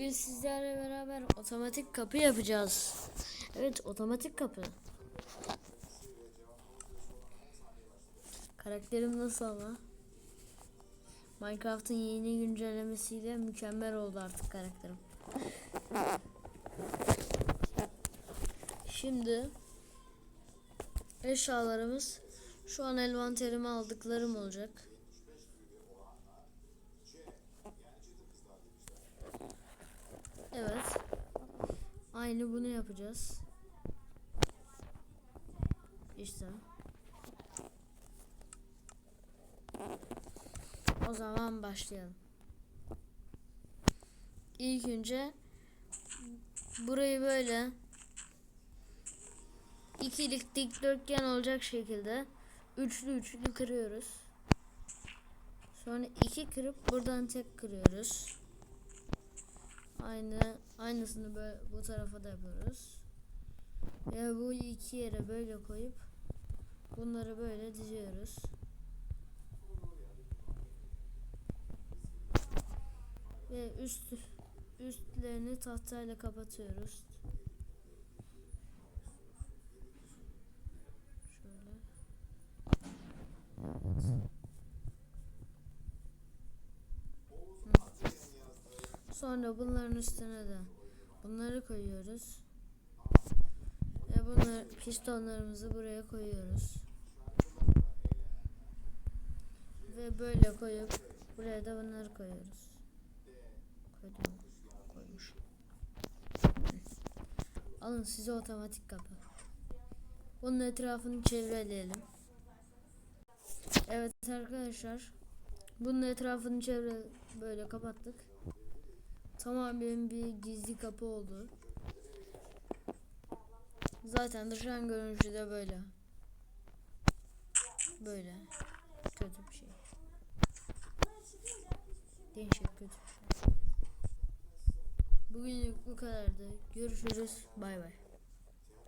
Bugün sizlerle beraber otomatik kapı yapacağız. Evet otomatik kapı. Karakterim nasıl ama? Minecraft'ın yeni güncellemesiyle mükemmel oldu artık karakterim. Şimdi eşyalarımız şu an envanterime aldıklarım olacak. Evet. Aynı bunu yapacağız. İşte. O zaman başlayalım. İlk önce burayı böyle ikilik dikdörtgen olacak şekilde üçlü üçlü kırıyoruz. Sonra iki kırıp buradan tek kırıyoruz. Aynı aynısını böyle bu tarafa da yapıyoruz. Ve bu iki yere böyle koyup bunları böyle diziyoruz. Ve üst üstlerini tahtayla kapatıyoruz. Sonra bunların üstüne de bunları koyuyoruz. Ve bunlar pistonlarımızı buraya koyuyoruz. Ve böyle koyup buraya da bunları koyuyoruz. Koydum. Koymuş. Alın size otomatik kapı. Bunun etrafını çevreleyelim. Evet arkadaşlar. Bunun etrafını çevre böyle kapattık. Tamamen bir gizli kapı oldu. Zaten dışarı görünüşü de böyle. Böyle. Kötü bir şey. Değişik kötü bir şey. Bugünlük bu kadardı. Görüşürüz. Bay bay.